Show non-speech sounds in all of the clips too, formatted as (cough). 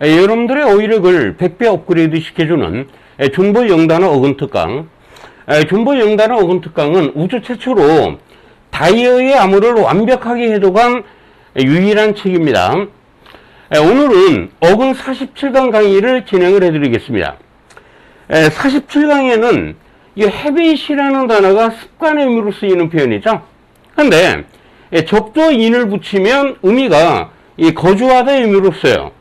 에, 여러분들의 어휘력을 100배 업그레이드 시켜주는 에, 존버 영단어 어근 특강. 에, 존버 영단어 어근 특강은 우주 최초로 다이어의 암호를 완벽하게 해독한 에, 유일한 책입니다. 에, 오늘은 어근 47강 강의를 진행을 해드리겠습니다. 47강에는 이 habit이라는 단어가 습관의 의미로 쓰이는 표현이죠. 근데 접조인을 붙이면 의미가 이 거주하다의 의미로 써요.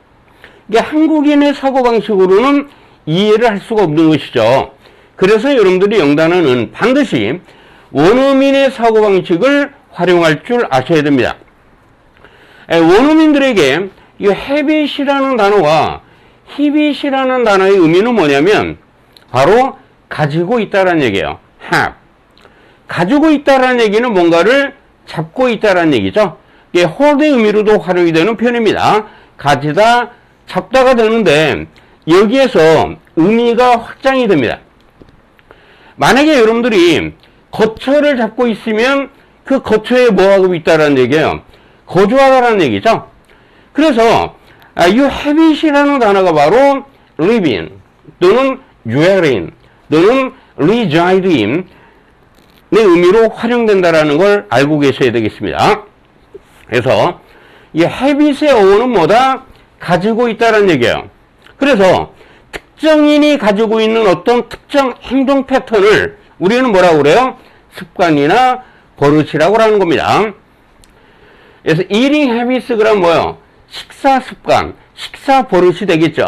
이게 한국인의 사고방식으로는 이해를 할 수가 없는 것이죠. 그래서 여러분들이 영단어는 반드시 원어민의 사고방식을 활용할 줄 아셔야 됩니다. 원어민들에게 이 habit이라는 단어와 hibit이라는 단어의 의미는 뭐냐면 바로 가지고 있다라는 얘기예요. have. 가지고 있다라는 얘기는 뭔가를 잡고 있다라는 얘기죠. 이게 hold의 의미로도 활용이 되는 표현입니다. 가지다, 잡다가 되는데 여기에서 의미가 확장이 됩니다. 만약에 여러분들이 거처를 잡고 있으면 그 거처에 뭐 하고 있다라는 얘기예요. 거주하다라는 얘기죠. 그래서 이 habit이라는 단어가 바로 living 또는 dwelling 또는 residing 의 의미로 활용된다라는 걸 알고 계셔야 되겠습니다. 그래서 이 habit의 어원은 뭐다? 가지고 있다라는 얘기예요. 그래서 특정인이 가지고 있는 어떤 특정 행동 패턴을 우리는 뭐라고 그래요? 습관이나 버릇이라고 하는 겁니다. 그래서 eating habits 그럼 뭐요? 식사 습관, 식사 버릇이 되겠죠.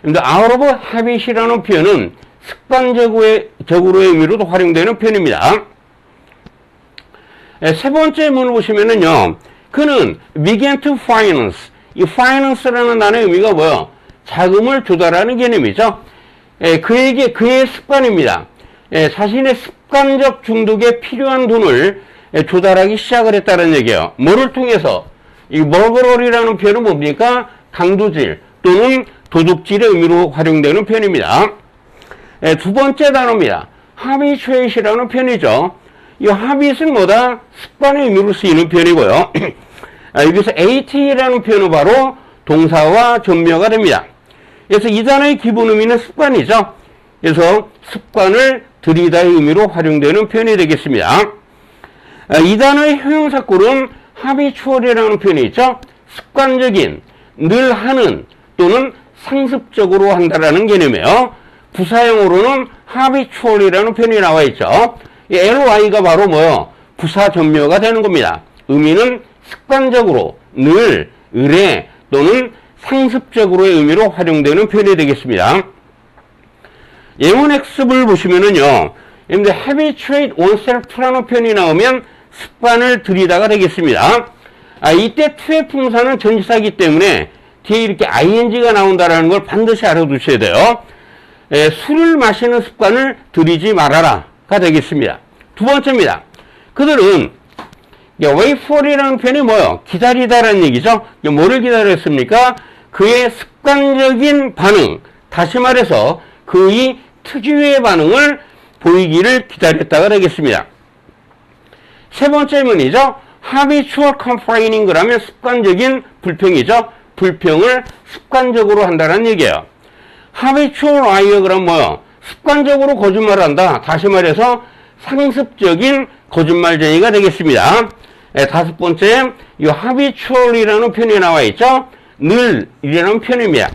근데 out of habit이라는 표현은 습관적으로의 의미로도 활용되는 표현입니다. 세 번째 문을 보시면은요, 그는 began to finance. 이 finance라는 단어의 의미가 뭐요? 자금을 조달하는 개념이죠. 그에게 그의 습관입니다. 자신의 습관적 중독에 필요한 돈을 조달하기 시작을 했다는 얘기예요. 뭐를 통해서? 이 머그롤이라는 표현은 뭡니까? 강도질 또는 도둑질의 의미로 활용되는 표현입니다. 예, 두 번째 단어입니다. 하비추에이시라는 표현이죠. 이 하빗은 뭐다? 습관의 의미로 쓰이는 표현이고요. (clears throat) 아, 여기서 at라는 표현은 바로 동사와 전명가 됩니다. 그래서 이 단어의 기본 의미는 습관이죠. 그래서 습관을 들이다의 의미로 활용되는 표현이 되겠습니다. 아, 이 단어의 형용사꼴은 하비추얼이라는 표현이 있죠. 습관적인, 늘 하는 또는 상습적으로 한다라는 개념이에요. 부사형으로는 habitual이라는 표현이 나와 있죠. 이 ly가 바로 뭐요? 부사 전묘가 되는 겁니다. 의미는 습관적으로, 늘, 의뢰 또는 상습적으로의 의미로 활용되는 표현이 되겠습니다. 예문 학습을 보시면은요. 여러분들 habituate oneself라는 표현이 나오면 습관을 들이다가 되겠습니다. 아, 이때 투의 풍사는 전치사이기 때문에 뒤에 이렇게 ing가 나온다는 걸 반드시 알아두셔야 돼요. 에, 술을 마시는 습관을 들이지 말아라가 되겠습니다. 두 번째입니다. 그들은 wait for이라는 표현이 뭐예요? 기다리다라는 얘기죠. 뭐를 기다렸습니까? 그의 습관적인 반응, 다시 말해서 그의 특유의 반응을 보이기를 기다렸다가 되겠습니다. 세 번째 문이죠. habitual complaining 그러면 습관적인 불평이죠. 불평을 습관적으로 한다는 얘기예요. habitual liar 그럼 뭐요? 습관적으로 거짓말한다. 다시 말해서 상습적인 거짓말쟁이가 되겠습니다. 네, 다섯 번째, 이 habitual이라는 표현이 나와 있죠. 늘이라는 표현입니다.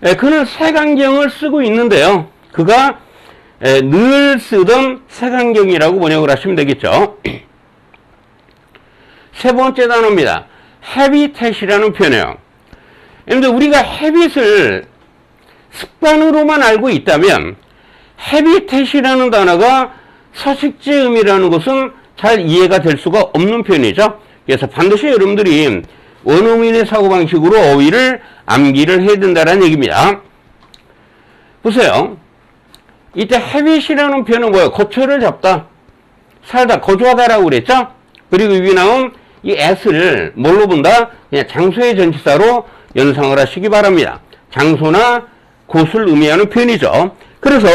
네, 그는 색안경을 쓰고 있는데요. 그가 네, 늘 쓰던 색안경이라고 번역을 하시면 되겠죠. (clears throat) 세 번째 단어입니다. habitat이라는 표현이에요. 그런데 우리가 habit을 습관으로만 알고 있다면 habitat이라는 단어가 서식지 의미라는 것은 잘 이해가 될 수가 없는 표현이죠. 그래서 반드시 여러분들이 원어민의 사고방식으로 어휘를 암기를 해야 된다는 얘기입니다. 보세요. 이때 habit이라는 표현은 뭐예요? 거처를 잡다, 살다, 거주하다라고 그랬죠? 그리고 여기 나온 이 s를 뭘로 본다? 그냥 장소의 전치사로 연상을 하시기 바랍니다. 장소나 곳을 의미하는 표현이죠. 그래서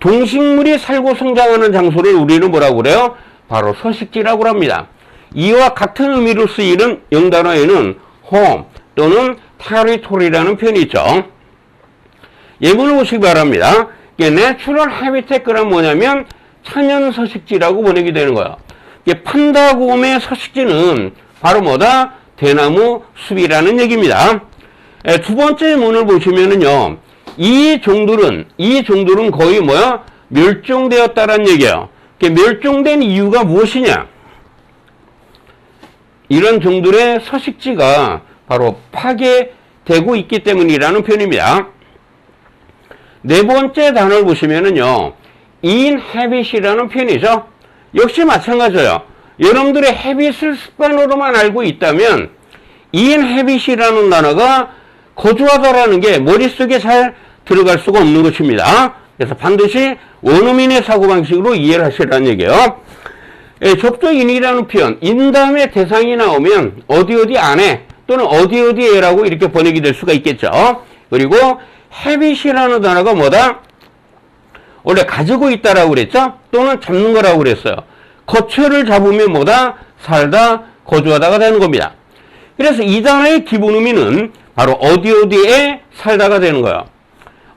동식물이 살고 성장하는 장소를 우리는 뭐라고 그래요? 바로 서식지라고 합니다. 이와 같은 의미로 쓰이는 영단어에는 home, 또는 territory라는 표현이 있죠. 예문을 보시기 바랍니다. 이게 내추럴 하비테크란 뭐냐면 천연 서식지라고 번역이 되는 거예요. 이게 판다곰의 서식지는 바로 뭐다? 대나무 숲이라는 얘기입니다. 에, 두 번째 문을 보시면은요, 이 종들은, 이 종들은 거의 뭐야? 멸종되었다는 얘기예요. 멸종된 이유가 무엇이냐? 이런 종들의 서식지가 바로 파괴되고 있기 때문이라는 표현입니다. 네 번째 단어를 보시면은요, inhabit이라는 표현이죠. 역시 마찬가지예요. 여러분들의 habit을 습관으로만 알고 있다면 inhabit이라는 단어가 거주하다라는 게 머릿속에 잘 들어갈 수가 없는 것입니다. 그래서 반드시 원어민의 사고방식으로 이해를 하시라는 얘기예요. 예, 접속인이라는 표현, 인 다음에 대상이 나오면 어디 어디 안에 또는 어디 어디에라고 이렇게 번역이 될 수가 있겠죠. 그리고 habit이라는 단어가 뭐다? 원래 가지고 있다라고 그랬죠? 또는 잡는 거라고 그랬어요. 거처를 잡으면 뭐다? 살다, 거주하다가 되는 겁니다. 그래서 이 단어의 기본 의미는 바로 어디 어디에 살다가 되는 거예요.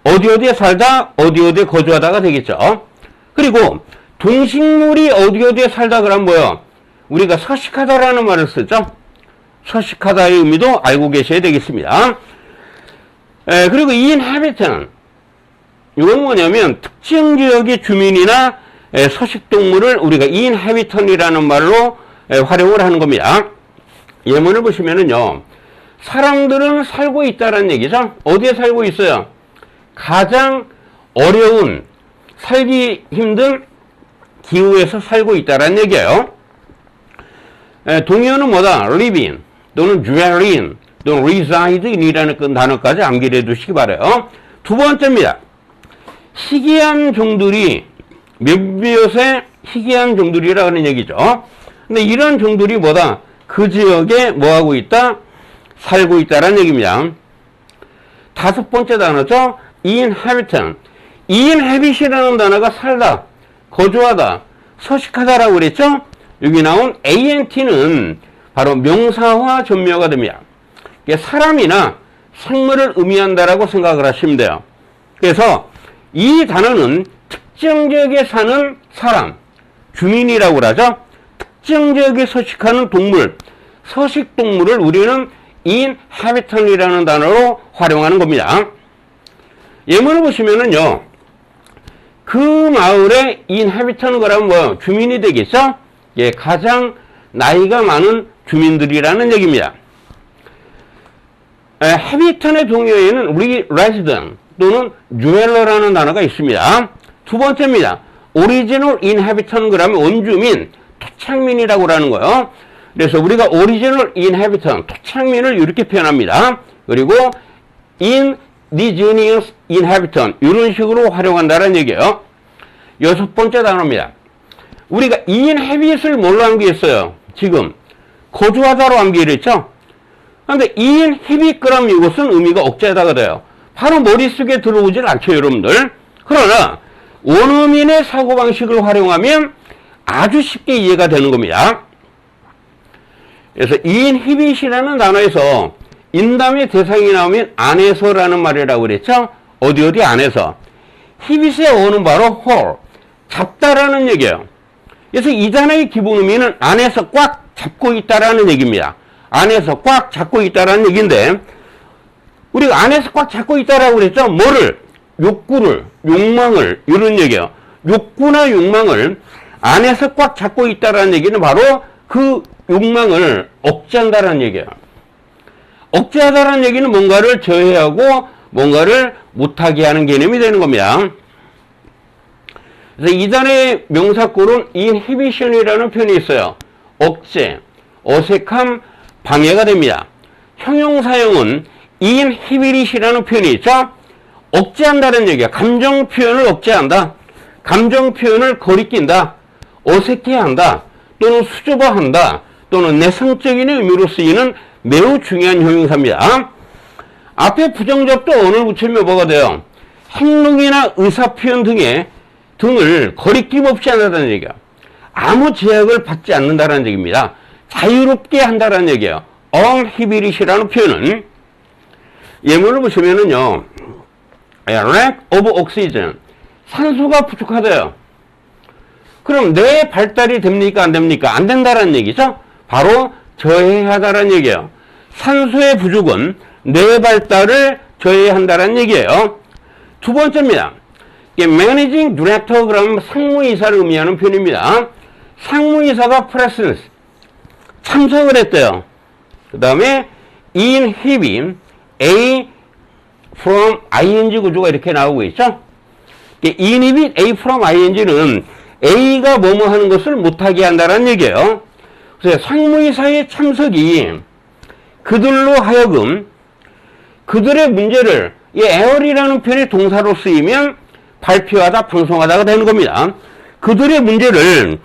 어디 어디에 살다, 어디 어디에 거주하다가 되겠죠. 그리고 동식물이 어디 어디에 살다 그러면 뭐예요? 우리가 서식하다라는 말을 쓰죠. 서식하다의 의미도 알고 계셔야 되겠습니다. 에, 그리고 이 inhabit는 이건 뭐냐면 특정 지역의 주민이나 에, 서식 동물을 우리가 inhabitant이라는 말로 에, 활용을 하는 겁니다. 예문을 보시면은요. 사람들은 살고 있다는 얘기죠. 어디에 살고 있어요? 가장 어려운 살기 힘든 기후에서 살고 있다는 얘기예요. 에, 동의어는 뭐다? live in 또는 dwell in 또는 reside in이라는 그 단어까지 암기해 두시기 바래요. 두 번째입니다. 희귀한 종들이 몇몇의 희귀한 종들이라 하는 얘기죠. 근데 이런 종들이 뭐다? 그 지역에 뭐하고 있다? 살고 있다라는 얘기입니다. 다섯 번째 단어죠. Inhabitant. inhabit이라는 단어가 살다, 거주하다, 서식하다라고 그랬죠? 여기 나온 ant는 바로 명사화 전묘가 됩니다. 사람이나 생물을 의미한다라고 생각을 하시면 돼요. 그래서 이 단어는 특정 지역에 사는 사람, 주민이라고 하죠. 특정 지역에 서식하는 동물, 서식 동물을 우리는 inhabitant이라는 단어로 활용하는 겁니다. 예문을 보시면은요, 그 마을의 그러면 뭐 주민이 되겠죠? 예, 가장 나이가 많은 주민들이라는 얘기입니다. 에, habitant의 동요에는 우리 resident 또는 dweller라는 단어가 있습니다. 두 번째입니다. original inhabitant 그러면 원주민, 토착민이라고 하는 거예요. 그래서 우리가 original inhabitant, 토착민을 이렇게 표현합니다. 그리고 indigenous inhabitant 이런 식으로 활용한다는 얘기예요. 여섯 번째 단어입니다. 우리가 inhabit을 뭘로 암기했어요? 지금 거주하다로 암기를 했죠? 그런데 inhabit 그럼 이것은 의미가 억제하다가 돼요. 바로 머릿속에 들어오질 않죠, 여러분들. 그러나 원어민의 사고방식을 활용하면 아주 쉽게 이해가 되는 겁니다. 그래서 inhibit이라는 단어에서 인담의 대상이 나오면 안에서라는 말이라고 그랬죠? 어디 어디 안에서. 히빗의 어는 바로 hold, 잡다라는 얘기예요. 그래서 이 단어의 기본 의미는 안에서 꽉 잡고 있다라는 얘기입니다. 안에서 꽉 잡고 있다라는 얘기인데 우리가 안에서 꽉 잡고 있다라고 그랬죠? 뭐를? 욕구를, 욕망을 이런 얘기예요. 욕구나 욕망을 안에서 꽉 잡고 있다라는 얘기는 바로 그 욕망을 억제한다라는 얘기예요. 억제하다라는 얘기는 뭔가를 저해하고 뭔가를 못하게 하는 개념이 되는 겁니다. 그래서 이단의 명사꼴은 inhibition이라는 표현이 있어요. 억제, 어색함, 방해가 됩니다. 형용사형은 inhibit이라는 표현이 있죠. 억제한다는 얘기야. 감정 표현을 억제한다. 감정 표현을 거리낀다. 어색해한다. 또는 수줍어한다. 또는 내성적인 의미로 쓰이는 매우 중요한 형용사입니다. 앞에 부정접도 언을 붙이면 뭐가 돼요? 행동이나 의사표현 등에 등을 거리낌 없이 한다는 얘기야. 아무 제약을 받지 않는다는 얘기입니다. 자유롭게 한다는 얘기예요. uninhibit이라는 표현은 예문을 보시면은요, 예, lack of oxygen. 산소가 부족하대요. 그럼 뇌 발달이 됩니까? 안 됩니까? 안 된다는 얘기죠? 바로 저해하다는 얘기예요. 산소의 부족은 뇌 발달을 저해한다는 얘기예요. 두 번째입니다. 이게 managing director 그러면 상무이사를 의미하는 표현입니다. 상무이사가 presence, 참석을 했대요. 그 다음에 inhibit, A from ing 구조가 이렇게 나오고 있죠. 이게 inhibit A from ing는 A가 뭐뭐 하는 것을 못하게 한다는 얘기예요. 그래서 상무이사의 참석이 그들로 하여금 그들의 문제를 이 에어리라는 표현이 동사로 쓰이면 발표하다, 방송하다가 되는 겁니다. 그들의 문제를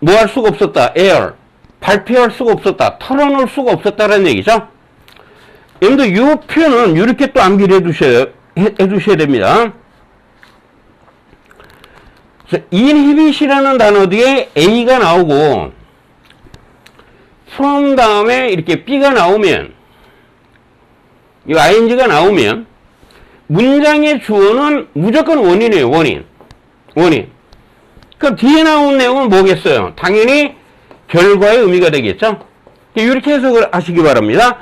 뭐 할 수가 없었다. 에어. 발표할 수가 없었다. 털어놓을 수가 없었다는 얘기죠. 여러분들 이 표현은 이렇게 또 암기를 해두셔야, 해, 해두셔야 됩니다. 인히빗이라는 단어 뒤에 A가 나오고 from 다음에 이렇게 B가 나오면 이 ing가 나오면 문장의 주어는 무조건 원인이에요. 원인. 원인. 그럼 뒤에 나온 내용은 뭐겠어요? 당연히 결과의 의미가 되겠죠? 이렇게 해석을 하시기 바랍니다.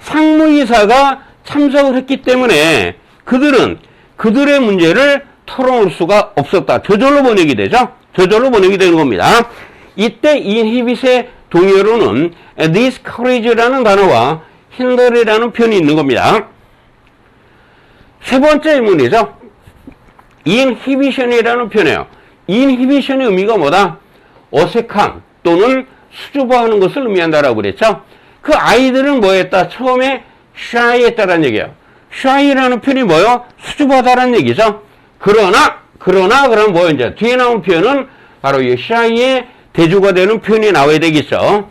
상무이사가 참석을 했기 때문에 그들은 그들의 문제를 털어놓을 수가 없었다. 저절로 번역이 되죠? 저절로 번역이 되는 겁니다. 이때 인히빗의 동의어로는 discourage라는 단어와 hinder이라는 표현이 있는 겁니다. 세 번째 의문이죠. inhibition이라는 표현이에요. inhibition의 의미가 뭐다? 어색함 또는 수줍어하는 것을 의미한다라고 그랬죠. 그 아이들은 뭐 했다? 처음에 shy했다라는 얘기예요. shy라는 표현이 뭐요? 수줍어하다라는 얘기죠. 그러나 그러나 그럼 뭐 이제 뒤에 나온 표현은 바로 이 shy의 대조가 되는 표현이 나와야 되겠죠.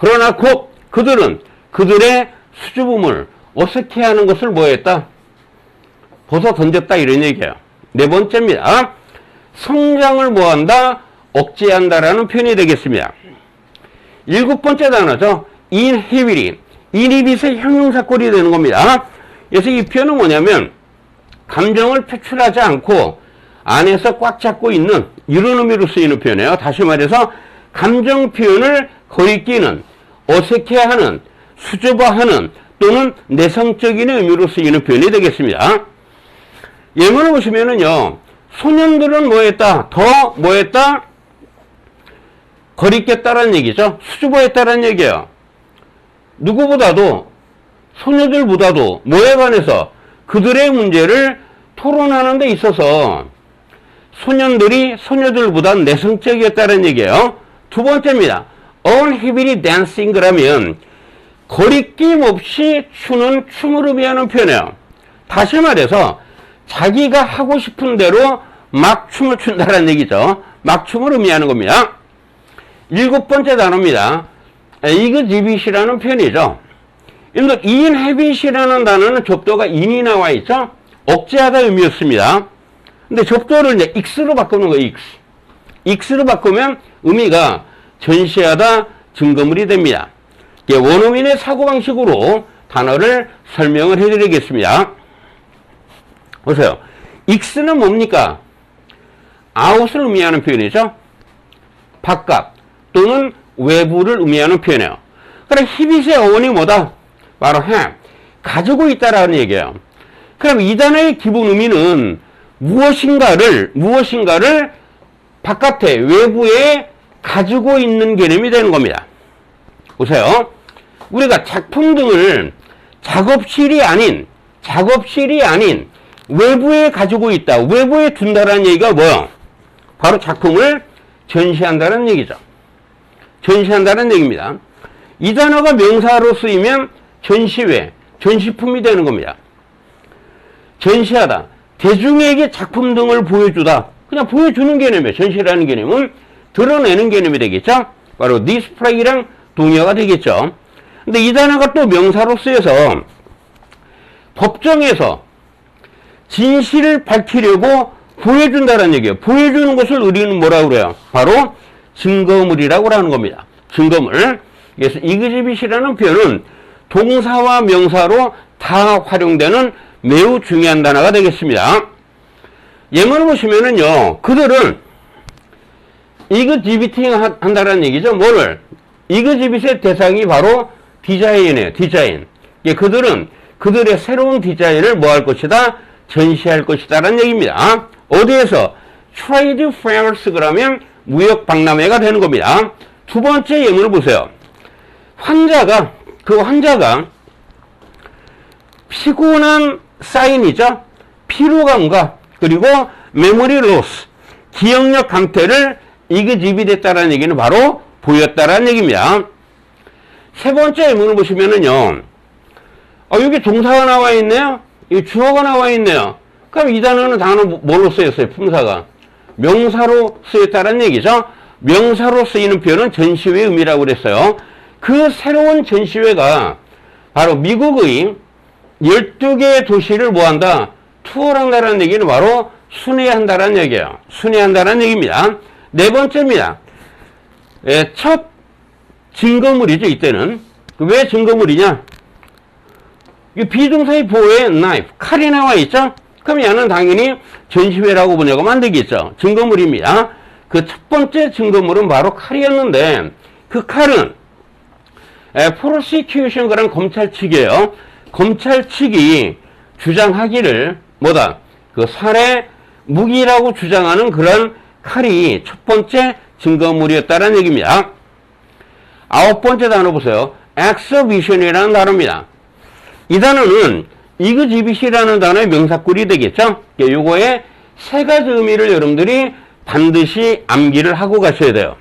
그러나 곧 그들은 그들의 수줍음을 어색해하는 것을 뭐했다? 벗어 던졌다 이런 얘기예요. 네 번째입니다. 성장을 뭐한다? 억제한다라는 표현이 되겠습니다. 일곱 번째 단어죠. inhibit. inhibit의 형용사꼴이 되는 겁니다. 그래서 이 표현은 뭐냐면 감정을 표출하지 않고 안에서 꽉 잡고 있는 이런 의미로 쓰이는 표현이에요. 다시 말해서 감정 표현을 거리끼는 어색해하는 수줍어하는 또는 내성적인 의미로 쓰이는 표현이 되겠습니다. 예문을 보시면은요, 소년들은 뭐 했다? 더 뭐 했다? 거리겠다라는 얘기죠. 수줍어했다라는 얘기예요. 누구보다도, 소녀들보다도 뭐에 관해서 그들의 문제를 토론하는 데 있어서 소년들이 소녀들보다 내성적이었다는 얘기예요. 두 번째입니다. uninhibited dancing 그러면 거리낌 없이 추는 춤을 의미하는 표현이에요. 다시 말해서 자기가 하고 싶은 대로 막 춤을 춘다는 얘기죠. 막 춤을 의미하는 겁니다. 일곱 번째 단어입니다. 이그지빗이라는 표현이죠. 인도 inhabit이라는 단어는 접도가 in이 나와 있죠. 억제하다 의미였습니다. 근데 접도를 이제 x로 바꾸는 거예요. x. x로 바꾸면 의미가 전시하다 증거물이 됩니다. 원어민의 사고방식으로 단어를 설명을 해드리겠습니다. 보세요. x는 뭡니까? out을 의미하는 표현이죠. 바깥 또는 외부를 의미하는 표현이에요. 그럼 히빗의 어원이 뭐다? 바로 have. 가지고 있다라는 얘기예요. 그럼 이 단어의 기본 의미는 무엇인가를 무엇인가를 바깥에 외부에 가지고 있는 개념이 되는 겁니다. 보세요. 우리가 작품 등을 작업실이 아닌 작업실이 아닌 외부에 가지고 있다. 외부에 둔다라는 얘기가 뭐야? 바로 작품을 전시한다는 얘기죠. 전시한다는 얘기입니다. 이 단어가 명사로 쓰이면 전시회, 전시품이 되는 겁니다. 전시하다. 대중에게 작품 등을 보여주다. 그냥 보여주는 개념이에요. 전시라는 개념은 드러내는 개념이 되겠죠? 바로 디스플레이랑 동의어가 되겠죠? 근데 이 단어가 또 명사로 쓰여서 법정에서 진실을 밝히려고 보여준다는 얘기예요. 보여주는 것을 우리는 뭐라고 그래요? 바로 증거물이라고 하는 겁니다. 증거물. 그래서 이그지빗이라는 표현은 동사와 명사로 다 활용되는 매우 중요한 단어가 되겠습니다. 예문을 보시면은요, 그들은 이그지비팅 한다는 얘기죠. 뭐를? 이그지빗의 대상이 바로 디자인이에요. 디자인. 예, 그들은 그들의 새로운 디자인을 뭐 할 것이다? 전시할 것이다 라는 얘기입니다. 어디에서? 트레이드 페어스 그러면 무역 박람회가 되는 겁니다. 두 번째 예문을 보세요. 환자가 그 환자가 피곤한 사인이죠. 피로감과 그리고 메모리 로스 기억력 감퇴를 이그집이됐다는 얘기는 바로 보였다라는 얘기입니다. 세 번째 예문을 보시면은요. 어, 여기 동사가 나와 있네요. 이 주어가 나와 있네요. 그럼 이 단어는 단어 뭘로 쓰였어요? 품사가. 명사로 쓰였다는 얘기죠. 명사로 쓰이는 표현은 전시회 의미라고 그랬어요. 그 새로운 전시회가 바로 미국의 12개의 도시를 뭐한다? 투어한다는 얘기는 바로 순회한다는 얘기예요. 순회한다는 얘기입니다. 네 번째입니다. 예, 첫 증거물이죠, 이때는. 그왜 증거물이냐? 이 비동사의 보호에 knife, 칼이 나와 있죠? 그럼 얘는 당연히 전시회라고 보내고 만들겠죠. 증거물입니다. 그 첫 번째 증거물은 바로 칼이었는데, 그 칼은, 에, prosecution 그런 검찰 측이에요. 검찰 측이 주장하기를, 뭐다? 그 살해 무기라고 주장하는 그런 칼이 첫 번째 증거물이었다는 얘기입니다. 아홉 번째 단어 보세요. exhibition이라는 단어입니다. 이 단어는 이그지빗이라는 단어의 명사꿀이 되겠죠? 예, 요거에 세 가지 의미를 여러분들이 반드시 암기를 하고 가셔야 돼요.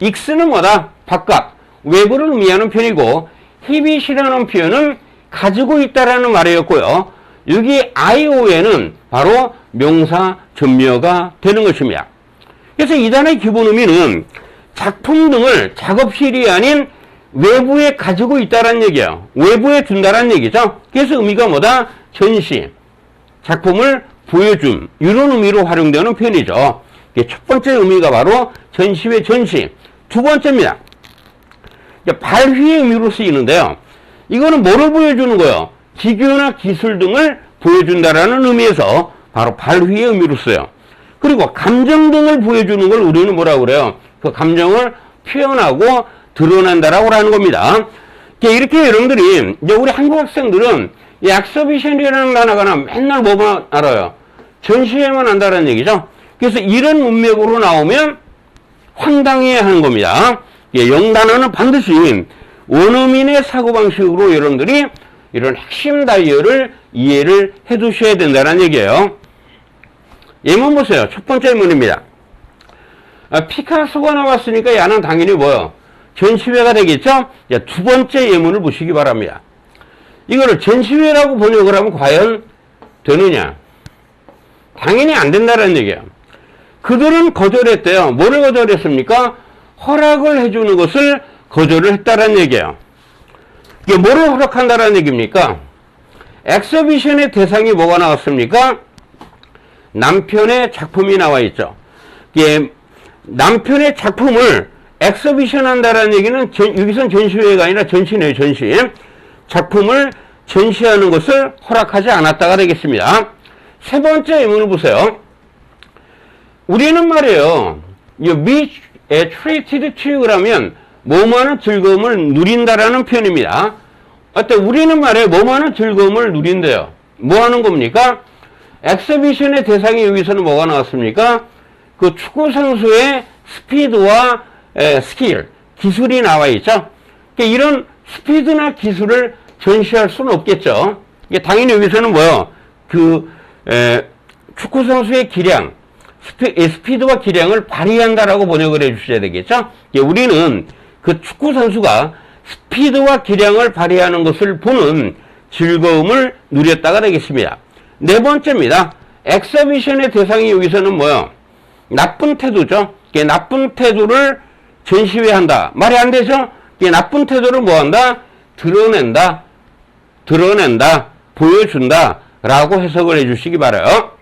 익스는 뭐다? 바깥, 외부를 의미하는 표현이고 히빗이라는 표현은 가지고 있다라는 말이었고요. 여기 IO에는 바로 명사 전묘가 되는 것입니다. 그래서 이 단어의 기본 의미는 작품 등을 작업실이 아닌 외부에 가지고 있다는 얘기예요. 외부에 둔다는 얘기죠. 그래서 의미가 뭐다? 전시, 작품을 보여줌 이런 의미로 활용되는 표현이죠. 첫 번째 의미가 바로 전시회 전시. 두 번째입니다. 발휘의 의미로 쓰이는데요. 이거는 뭐를 보여주는 거예요? 기교나 기술 등을 보여준다라는 의미에서 바로 발휘의 의미로 써요. 그리고 감정 등을 보여주는 걸 우리는 뭐라고 그래요? 그 감정을 표현하고 드러낸다라고 하는 겁니다. 이렇게 여러분들이 우리 한국 학생들은 이 엑서비션이라는 단어가 맨날 뭐만 알아요? 전시회만 한다는 얘기죠. 그래서 이런 문맥으로 나오면 황당해 하는 겁니다. 예, 영단어는 반드시 원어민의 사고방식으로 여러분들이 이런 핵심 다이어를 이해를 해 두셔야 된다는 얘기예요. 예문 보세요. 첫 번째 예문입니다. 아, 피카소가 나왔으니까 야는 당연히 뭐요? 전시회가 되겠죠? 야, 두 번째 예문을 보시기 바랍니다. 이거를 전시회라고 번역을 하면 과연 되느냐? 당연히 안 된다는 얘기예요. 그들은 거절했대요. 뭐를 거절했습니까? 허락을 해주는 것을 거절을 했다는 얘기예요. 이게 뭐를 허락한다는 얘기입니까? 엑서비션의 대상이 뭐가 나왔습니까? 남편의 작품이 나와 있죠. 이게 남편의 작품을 엑서비션 한다라는 얘기는 전, 여기선 전시회가 아니라 전시네요, 전시. 작품을 전시하는 것을 허락하지 않았다가 되겠습니다. 세 번째 의문을 보세요. 우리는 말이에요. be treated to 그러면 뭐뭐하는 즐거움을 누린다라는 표현입니다. 어때? 우리는 말이에요. 뭐뭐하는 즐거움을 누린대요. 뭐 하는 겁니까? 엑스비션의 대상이 여기서는 뭐가 나왔습니까? 그 축구 선수의 스피드와 에, 스킬, 기술이 나와 있죠. 그러니까 이런 스피드나 기술을 전시할 수는 없겠죠. 당연히 여기서는 뭐요? 그 에, 축구 선수의 기량, 스피, 드와 기량을 발휘한다라고 번역을 해주셔야 되겠죠. 우리는 그 축구 선수가 스피드와 기량을 발휘하는 것을 보는 즐거움을 누렸다가 되겠습니다. 네 번째입니다. 엑서비션의 대상이 여기서는 뭐요? 나쁜 태도죠. 나쁜 태도를 전시회 한다. 말이 안 되죠? 나쁜 태도를 뭐 한다? 드러낸다. 드러낸다. 보여준다. 라고 해석을 해 주시기 바라요.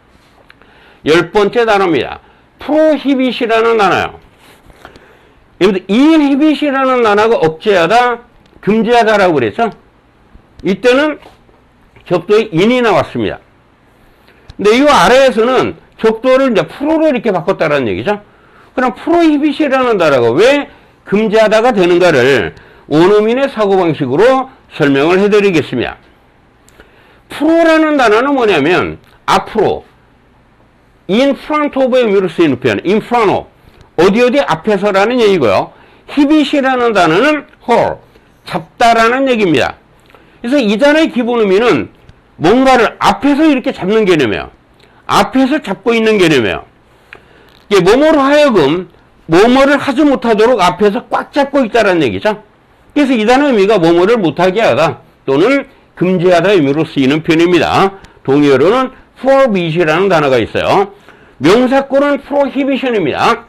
열 번째 단어입니다. 프로히빗이라는 단어요. 여러분들, 인히빗이라는 단어가 억제하다, 금지하다라고 그랬죠? 이때는 접도의 인이 나왔습니다. 근데 이 아래에서는 접도를 이제 프로로 이렇게 바꿨다는 얘기죠. 그럼 프로히빗이라는 단어가 왜 금지하다가 되는가를 원어민의 사고방식으로 설명을 해드리겠습니다. 프로라는 단어는 뭐냐면 앞으로 in front of의 의미로 쓰이는 표현 in front of 어디 어디 앞에서라는 얘기고요. 히빗이라는 단어는 hold 잡다라는 얘기입니다. 그래서 이 단어의 기본 의미는 뭔가를 앞에서 이렇게 잡는 개념이에요. 앞에서 잡고 있는 개념이에요. 이게 뭐뭐로 하여금 뭐뭐를 하지 못하도록 앞에서 꽉 잡고 있다는 얘기죠. 그래서 이 단어 의미가 뭐뭐를 못하게 하다 또는 금지하다 의미로 쓰이는 표현입니다. 동의어로는 forbid이라는 단어가 있어요. 명사꼴은 prohibition입니다.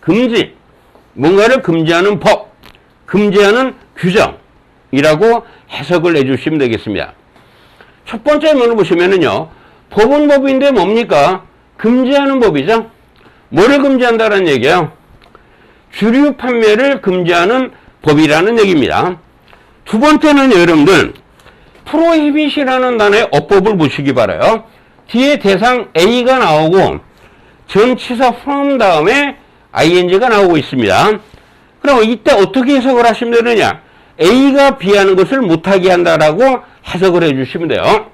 금지, 뭔가를 금지하는 법, 금지하는 규정이라고 해석을 해주시면 되겠습니다. 첫 번째 면을 보시면은요, 법은 법인데 뭡니까? 금지하는 법이죠. 뭐를 금지한다는 얘기예요? 주류 판매를 금지하는 법이라는 얘기입니다. 두 번째는 여러분들 프로히빗이라는 단어의 어법을 보시기 바라요. 뒤에 대상 A가 나오고 전치사 from 다음에 ing가 나오고 있습니다. 그럼 이때 어떻게 해석을 하시면 되느냐? A가 B하는 것을 못하게 한다라고 해석을 해주시면 돼요.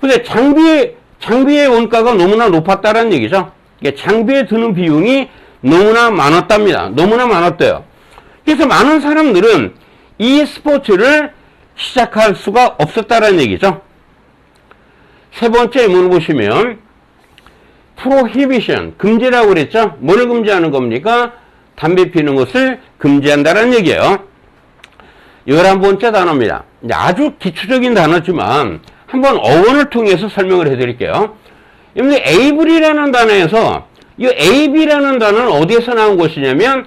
근데 장비, 장비의 원가가 너무나 높았다는 얘기죠. 장비에 드는 비용이 너무나 많았답니다. 너무나 많았대요. 그래서 많은 사람들은 이 스포츠를 시작할 수가 없었다는 얘기죠. 세 번째 문을 보시면 prohibition 금지라고 그랬죠. 뭘 금지하는 겁니까? 담배 피는 것을 금지한다는 얘기예요. 열한 번째 단어입니다. 아주 기초적인 단어지만 한번 어원을 통해서 설명을 해드릴게요. 여러분들 able이라는 단어에서 이 ab라는 단어는 어디에서 나온 것이냐면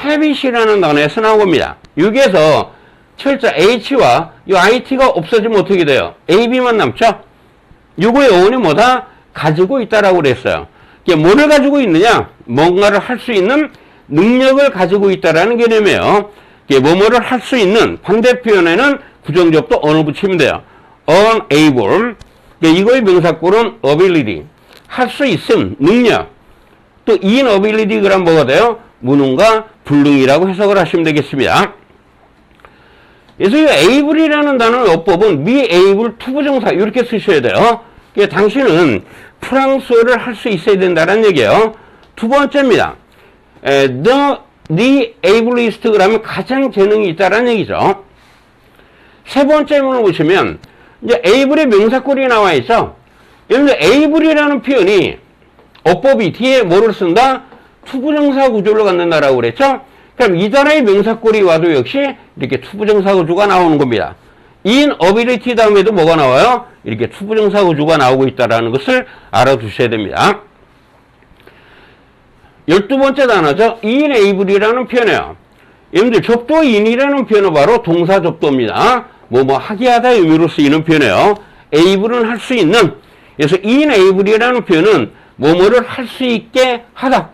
habit이라는 단어에서 나온 겁니다. 여기에서 철자 h와 이 it가 없어지면 어떻게 돼요? ab만 남죠? 요거의 어원이 뭐다? 가지고 있다라고 그랬어요. 이게 뭐를 가지고 있느냐? 뭔가를 할 수 있는 능력을 가지고 있다라는 개념이에요. 이게 뭐뭐를 할 수 있는 반대 표현에는 부정적도 언어 붙이면 돼요. unable. 그러니까 이거의 명사꼴은 ability. 할 수 있음, 능력. 또 inability 그럼 뭐가 돼요? 무능과 불능이라고 해석을 하시면 되겠습니다. 이 able이라는 단어의 어법은 be able 투부정사 이렇게 쓰셔야 돼요. 그러니까 당신은 프랑스어를 할 수 있어야 된다는 얘기예요. 두 번째입니다. 에, the, the ableist 그러면 가장 재능이 있다는 얘기죠. 세 번째 문을 보시면 이제 able의 명사꼴이 나와 있죠. 여러분들 able이라는 표현이 어법이 뒤에 뭐를 쓴다? 투부정사 구조를 갖는다라고 그랬죠? 그럼 이 단어의 명사꼴이 와도 역시 이렇게 투부정사 구조가 나오는 겁니다. in ability 다음에도 뭐가 나와요? 이렇게 투부정사 구조가 나오고 있다는 것을 알아두셔야 됩니다. 열두 번째 단어죠. inable이라는 표현이에요. 여러분들 접도 in이라는 표현은 바로 동사 접도입니다. 뭐 뭐 하게 하다 의미로 쓰이는 표현이에요. able은 할 수 있는 그래서 inable이라는 표현은 뭐뭐를 할 수 있게 하다.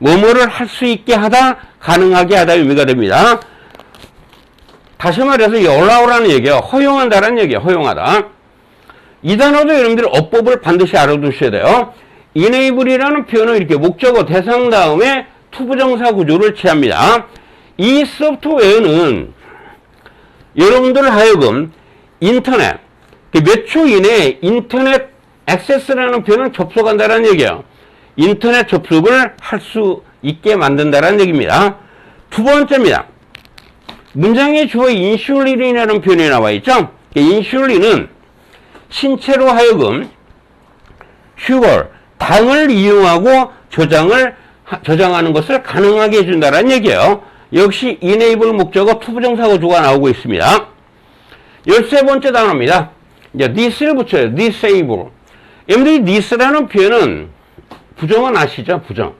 뭐뭐를 할 수 있게 하다, 가능하게 하다 의미가 됩니다. 다시 말해서 이 allow,라는 얘기가 허용한다라는 얘기예요. 허용하다. 이 단어도 여러분들이 어법을 반드시 알아두셔야 돼요. enable이라는 표현은 이렇게 목적어 대상 다음에 투부정사 구조를 취합니다. 이 소프트웨어는 여러분들 하여금 인터넷, 몇 초 이내에 인터넷 액세스라는 표현은 접속한다는 얘기예요. 인터넷 접속을 할 수 있게 만든다는 얘기입니다. 두 번째입니다. 문장의 주어 인슐린이라는 표현이 나와 있죠. 인슐린은 신체로 하여금 슈거, 당을 이용하고 저장을 저장하는 것을 가능하게 해준다는 얘기예요. 역시 enable 목적어 투부정사 구조가 나오고 있습니다. 열세 번째 단어입니다. 이제 this를 붙여요. disable. 여러분들이 this라는 표현은 부정은 아시죠? 부정.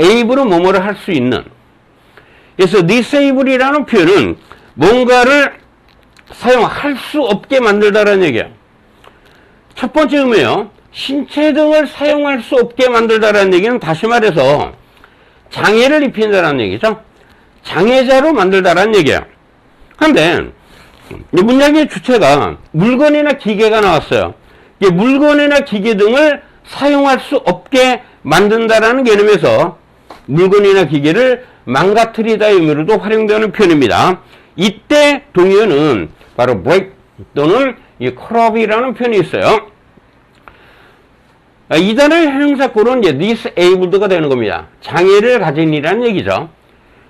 able은 뭐뭐를 할 수 있는. 그래서 disable이라는 표현은 뭔가를 사용할 수 없게 만들다라는 얘기예요. 첫 번째 의미예요. 신체 등을 사용할 수 없게 만들다라는 얘기는 다시 말해서 장애를 입힌다라는 얘기죠. 장애자로 만들다라는 얘기예요. 그런데 이 문장의 주체가 물건이나 기계가 나왔어요. 물건이나 기계 등을 사용할 수 없게 만든다라는 개념에서 물건이나 기계를 망가뜨리다 의미로도 활용되는 표현입니다. 이때 동의어는 바로 break 또는 이 컬업이라는 표현이 있어요. 아, 이 단어의 형용사구는 이제 disabled가 되는 겁니다. 장애를 가진 이라는 얘기죠.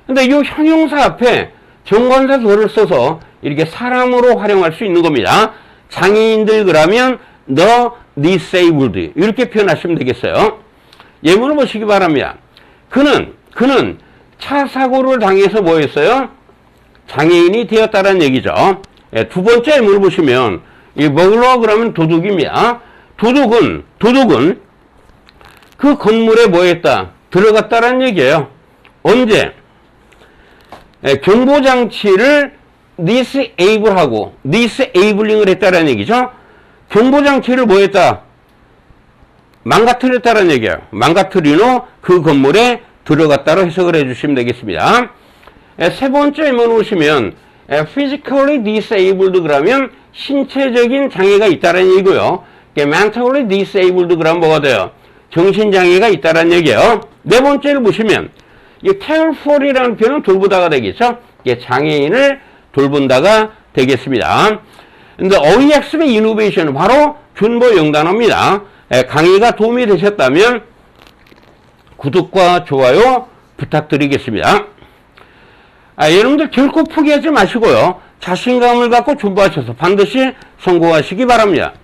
근데 이 형용사 앞에 정관사 도를 써서 이렇게 사람으로 활용할 수 있는 겁니다. 장애인들 그러면 the disabled 이렇게 표현하시면 되겠어요. 예문을 보시기 바랍니다. 그는 그는 차 사고를 당해서 뭐했어요? 장애인이 되었다는 얘기죠. 예, 두 번째 예문을 보시면 이 먹으러 그러면 도둑입니다. 도둑은 도둑은 그 건물에 뭐했다? 들어갔다는 얘기예요. 언제? 예, 경보 장치를 disable하고 disabling을 했다는 얘기죠. 경보 장치를 뭐 했다? 망가뜨렸다는 얘기예요. 망가뜨린 후그 건물에 들어갔다로 해석을 해주시면 되겠습니다. 예, 세 번째 예문 보시면 예, physically disabled 그러면 신체적인 장애가 있다는 얘기고요. 예, mentally disabled 그러면 뭐가 돼요? 정신장애가 있다는 얘기예요. 네 번째를 보시면 이 care for이라는 표현은 돌보다가 되겠죠. 장애인을 돌본다가 되겠습니다. 근데 OEX의 이노베이션은 바로 준보 영단어입니다. 예, 강의가 도움이 되셨다면 구독과 좋아요 부탁드리겠습니다. 아, 여러분들 결코 포기하지 마시고요. 자신감을 갖고 준비하셔서 반드시 성공하시기 바랍니다.